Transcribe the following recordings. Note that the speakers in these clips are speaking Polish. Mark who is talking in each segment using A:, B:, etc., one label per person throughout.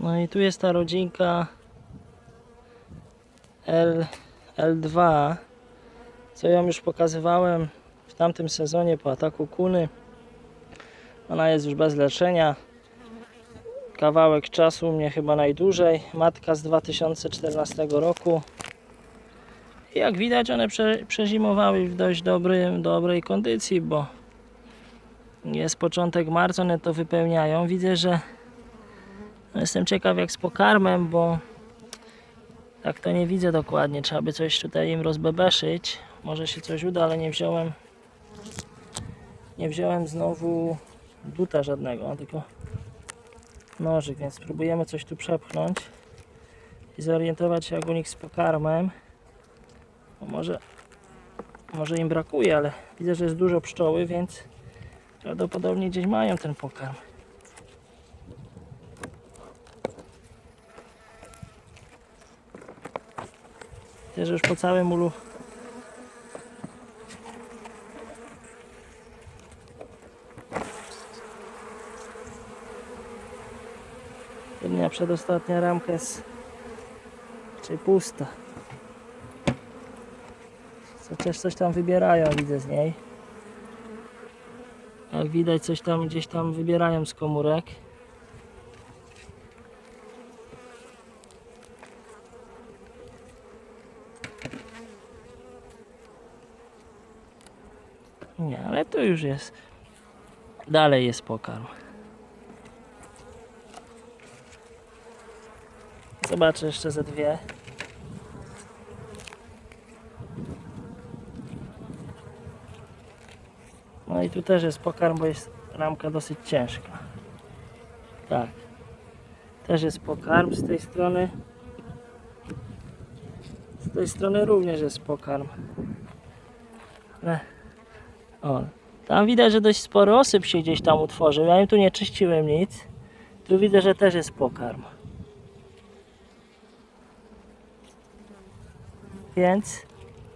A: No i tu jest ta rodzinka L, L2, co ją już pokazywałem w tamtym sezonie po ataku kuny. Ona jest już bez leczenia. Kawałek czasu u mnie chyba najdłużej. Matka z 2014 roku. I jak widać one prze, przezimowały w dość dobrym, dobrej kondycji, bo jest początek marca, one to wypełniają. Widzę, że jestem ciekaw jak z pokarmem, bo tak to nie widzę dokładnie. Trzeba by coś tutaj im rozbebeszyć. Może się coś uda, ale nie wziąłem nie wziąłem znowu duta żadnego, tylko nożyk, więc spróbujemy coś tu przepchnąć i zorientować się jak u nich z pokarmem. Bo może, może im brakuje, ale widzę, że jest dużo pszczoły, więc prawdopodobnie gdzieś mają ten pokarm. Widzę, już po całym ulu Jedna przedostatnia ramka jest czyli pusta. Też coś tam wybierają, widzę z niej. Jak widać, coś tam gdzieś tam wybierają z komórek. Nie, ale tu już jest. Dalej jest pokarm. Zobaczę jeszcze ze dwie. No i tu też jest pokarm, bo jest ramka dosyć ciężka. Tak. Też jest pokarm z tej strony. Z tej strony również jest pokarm. Ale... O, tam widać, że dość spory osyp się gdzieś tam utworzył. Ja im tu nie czyściłem nic. Tu widzę, że też jest pokarm. Więc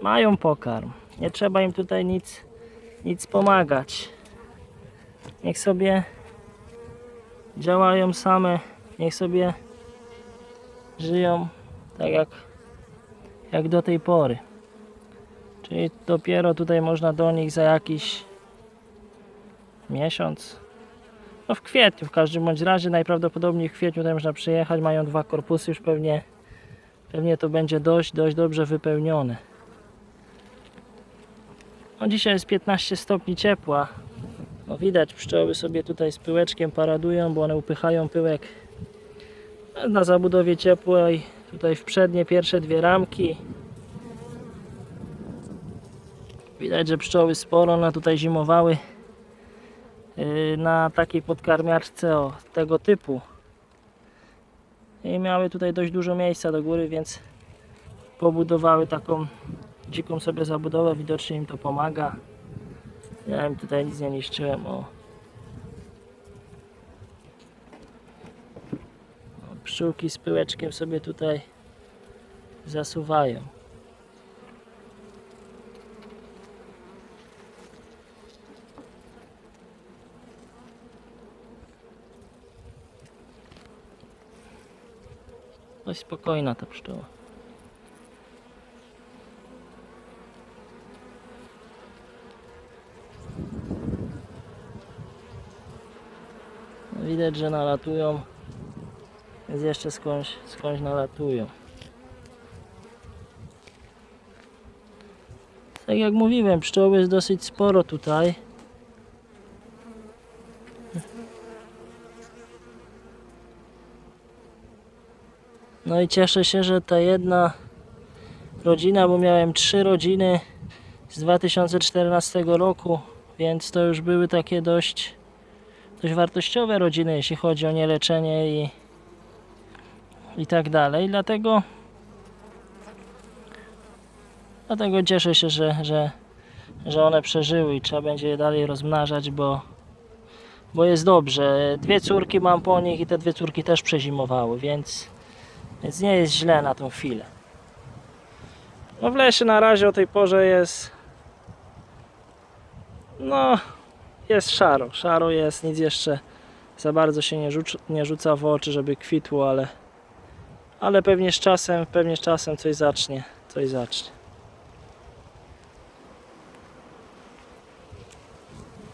A: mają pokarm. Nie trzeba im tutaj nic, nic pomagać. Niech sobie działają same, niech sobie żyją tak jak, jak do tej pory. Czyli dopiero tutaj można do nich za jakiś miesiąc, no w kwietniu w każdym bądź razie, najprawdopodobniej w kwietniu tutaj można przyjechać, mają dwa korpusy już pewnie Pewnie to będzie dość, dość dobrze wypełnione. No dzisiaj jest 15 stopni ciepła. No widać, pszczoły sobie tutaj z pyłeczkiem paradują, bo one upychają pyłek na zabudowie ciepłej. Tutaj w przednie pierwsze dwie ramki. Widać, że pszczoły sporo one tutaj zimowały yy, na takiej podkarmiaczce o tego typu i miały tutaj dość dużo miejsca do góry, więc pobudowały taką dziką sobie zabudowę, widocznie im to pomaga. Ja im tutaj nic nie niszczyłem, o pszczółki z pyłeczkiem sobie tutaj zasuwają. Dość spokojna ta pszczoła. No Widać, że nalatują, więc jeszcze skądś, skądś nalatują. Tak jak mówiłem, pszczoły jest dosyć sporo tutaj. No i cieszę się, że ta jedna rodzina, bo miałem trzy rodziny z 2014 roku, więc to już były takie dość, dość wartościowe rodziny, jeśli chodzi o nieleczenie i, i tak dalej. Dlatego, dlatego cieszę się, że, że, że one przeżyły i trzeba będzie je dalej rozmnażać, bo, bo jest dobrze. Dwie córki mam po nich i te dwie córki też przezimowały, więc więc nie jest źle na tą chwilę. No w lesie na razie o tej porze jest no jest szaro, szaro jest, nic jeszcze za bardzo się nie, rzuc- nie rzuca w oczy, żeby kwitło, ale, ale pewnie z czasem, pewnie z czasem coś zacznie, coś zacznie.